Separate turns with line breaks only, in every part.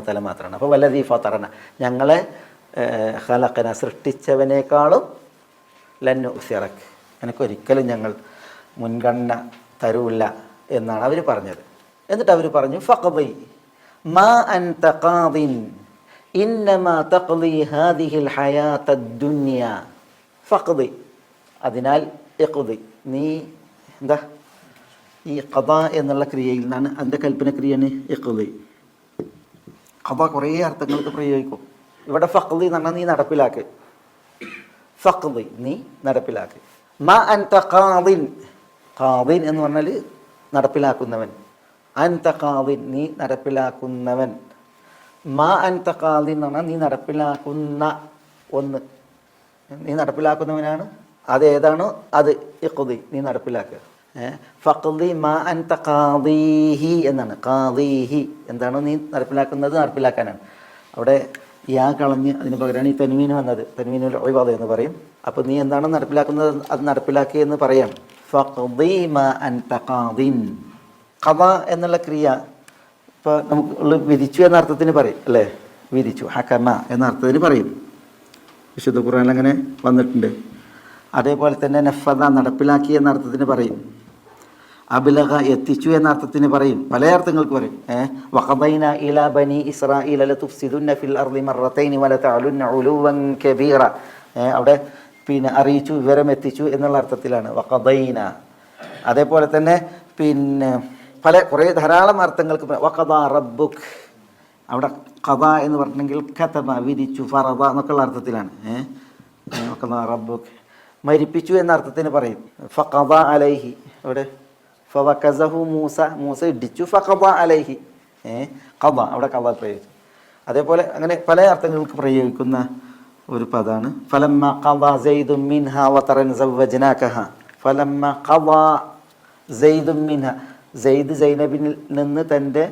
തല മാത്രമാണ്. അപ്പോൾ വല്ലതീ ഫത്തറന ഞങ്ങളെ ഹലക്കന സൃഷ്ടിച്ചവനേക്കാളും ലന്നു സിറക്ക് എനിക്കൊരിക്കലും ഞങ്ങൾ മുൻഗണന തരൂല്ല എന്നാണ് അവർ പറഞ്ഞത്. എന്നിട്ട് അവർ പറഞ്ഞു ഫഖദി മാ അൻ തഖാദിൻ ഇന്നമാ തഖ്ലി ഹാദിഹിൽ ഹയാത്ത ദുനിയ. ഫഖദി. അതിനാൽ ഇഖ്ദി. നീ എന്താ? ഈ കഥ എന്നുള്ള ക്രിയയിൽ നിന്നാണ് അതിന്റെ കൽപ്പന ക്രിയയാണ് കഥ കുറേ അർത്ഥങ്ങൾക്ക് പ്രയോഗിക്കും. ഇവിടെ ഫഖ്ദി എന്ന് പറഞ്ഞാൽ നീ നടപ്പിലാക്ക്. ഫഖ്ദി നീ നടപ്പിലാക്ക്. മ അൻത കാദിൻ കാദിൻ എന്ന് പറഞ്ഞാൽ നടപ്പിലാക്കുന്നവൻ. അൻത കാദിൻ നീ നടപ്പിലാക്കുന്നവൻ. മാ അൻത കാദിൻ എന്ന് പറഞ്ഞാൽ നീ നടപ്പിലാക്കുന്ന ഒന്ന്. നീ നടപ്പിലാക്കുന്നവനാണ് അത് ഏതാണോ? അത് ഇക്കുതി നീ നടപ്പിലാക്കുക. ഏഹ് മാ അൻത ഖാദീഹി എന്നാണ്. കാദീഹി എന്താണ് നീ നടപ്പിലാക്കുന്നത്? നടപ്പിലാക്കാനാണ്. അവിടെ യാ കളഞ്ഞ് അതിന് പകരമാണ് ഈ തന്മീൻ വന്നത്. തൻവീനുൽ ഒഴിവാദ എന്ന് പറയും. അപ്പോൾ നീ എന്താണ് നടപ്പിലാക്കുന്നത്? അത് നടപ്പിലാക്കി എന്ന് പറയാം. ഫഖ്ദി മാ അൻത ഖാദിൻ. ഖദ എന്നുള്ള ക്രിയ ഇപ്പോൾ നമുക്ക് വിധിച്ചു എന്ന അർത്ഥത്തിന് പറയും അല്ലേ? വിധിച്ചു. ഹക്കമ എന്ന അർത്ഥത്തിന് പറയും. വിശുദ്ധ ഖുർആനിൽ അങ്ങനെ വന്നിട്ടുണ്ട്. അതേപോലെ തന്നെ നഫദ നടപ്പിലാക്കി എന്ന അർത്ഥത്തിന് പറയും. അബിലഹ എത്തിച്ചു എന്ന അർത്ഥത്തിന് പറയും. പല അർത്ഥങ്ങൾക്ക് പറയും. ബനി ഫിൽ അർളി ഉലുവൻ കബീറ. അവിടെ പിന്നെ അറിയിച്ചു വിവരം എത്തിച്ചു എന്നുള്ള അർത്ഥത്തിലാണ്. വഖബൈന അതേപോലെ തന്നെ പിന്നെ പല കുറേ ധാരാളം അർത്ഥങ്ങൾക്ക് വഖദ റബ്ബുക്. അവിടെ കഥ എന്ന് പറഞ്ഞിട്ടുണ്ടെങ്കിൽ കഥബ വിരിച്ചു ഫറബ എന്നൊക്കെയുള്ള അർത്ഥത്തിലാണ്. ഏഹ് വഖദ റബ്ബുക്. മരിപ്പിച്ചു എന്ന അർത്ഥത്തിന് പറയും. ഫഖദ അലൈഹി. അവിടെ ഫവക്കസഹു മൂസ മൂസ ഇടിച്ചു. ഫഖബ അലൈഹി. ഏ കബ അവിടെ കബ പ്രയോഗിച്ചു. അതേപോലെ അങ്ങനെ പല അർത്ഥങ്ങൾക്ക് പ്രയോഗിക്കുന്ന ഒരു പദമാണ് ഫലമ്മ കബ മിൻഹ വതറൻ സവ്വജനാകഹ. ഫലമ്മ കബ മിൻഹ. സെയ്ദ് സൈനബിൽ നിന്ന് തന്റെ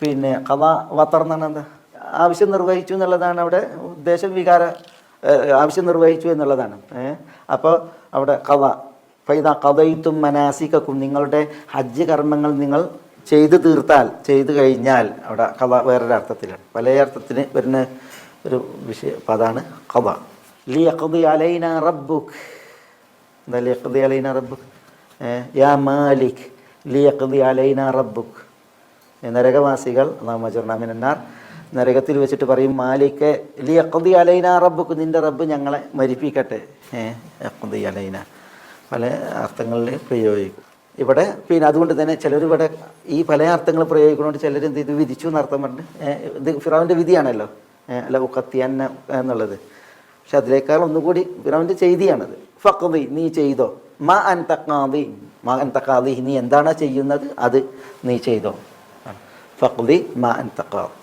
പിന്നെ കഥ വത്തർ എന്നാണ് എന്താ? ആവശ്യം നിർവഹിച്ചു എന്നുള്ളതാണ് അവിടെ ഉദ്ദേശം. വികാര ആവശ്യം നിർവഹിച്ചു എന്നുള്ളതാണ്. അപ്പോൾ അവിടെ കഥ ഫൈദ കഥയിത്തും മനാസിക്കും നിങ്ങളുടെ ഹജ്ജ് കർമ്മങ്ങൾ നിങ്ങൾ ചെയ്തു തീർത്താൽ ചെയ്തു കഴിഞ്ഞാൽ അവിടെ കഥ വേറൊരു അർത്ഥത്തിലാണ്. പല അർത്ഥത്തിന് വരുന്ന ഒരു വിഷയ അതാണ് കഥ. ലിയഖ്ദി അലൈന റബ്ബുക്ക് എന്താ ലിയഖ്ദി അലൈന റബ്ബുക്ക് യാ മാലിക് ലിയഖ്ദി അലൈന റബ്ബുക്ക് നരകവാസികൾ നാമചർണാമിനാർ നരകത്തിൽ വെച്ചിട്ട് പറയും മാലിക്ക് ലിയഖ്ദി അലൈന റബ്ബുക്ക് നിന്റെ റബ്ബ് ഞങ്ങളെ മരിപ്പിക്കട്ടെ. ഏഹ് അലൈന. പല അർത്ഥങ്ങളിൽ പ്രയോഗിക്കും. ഇവിടെ പിന്നെ അതുകൊണ്ട് തന്നെ ചിലർ ഇവിടെ ഈ പല അർത്ഥങ്ങൾ പ്രയോഗിക്കുന്നതുകൊണ്ട് ചിലർ എന്ത് ഇത് വിധിച്ചു എന്നർത്ഥം പറഞ്ഞിട്ട് ഏഹ് ഇത് ഫിറാവിന്റെ വിധിയാണല്ലോ. അല്ല ഉക്കത്തിയന്ന എന്നുള്ളത്. പക്ഷെ അതിനേക്കാൾ ഒന്നുകൂടി ഫിറാവിന്റെ ചെയ്തിയാണത്. ഫക്കതി നീ ചെയ്തോ? മാ അൻ തക്കാതി മാ അൻ തക്കാതി നീ എന്താണ് ചെയ്യുന്നത്? അത് നീ ചെയ്തോ. ഫഖ്ദി മാ അൻ തക്കാദി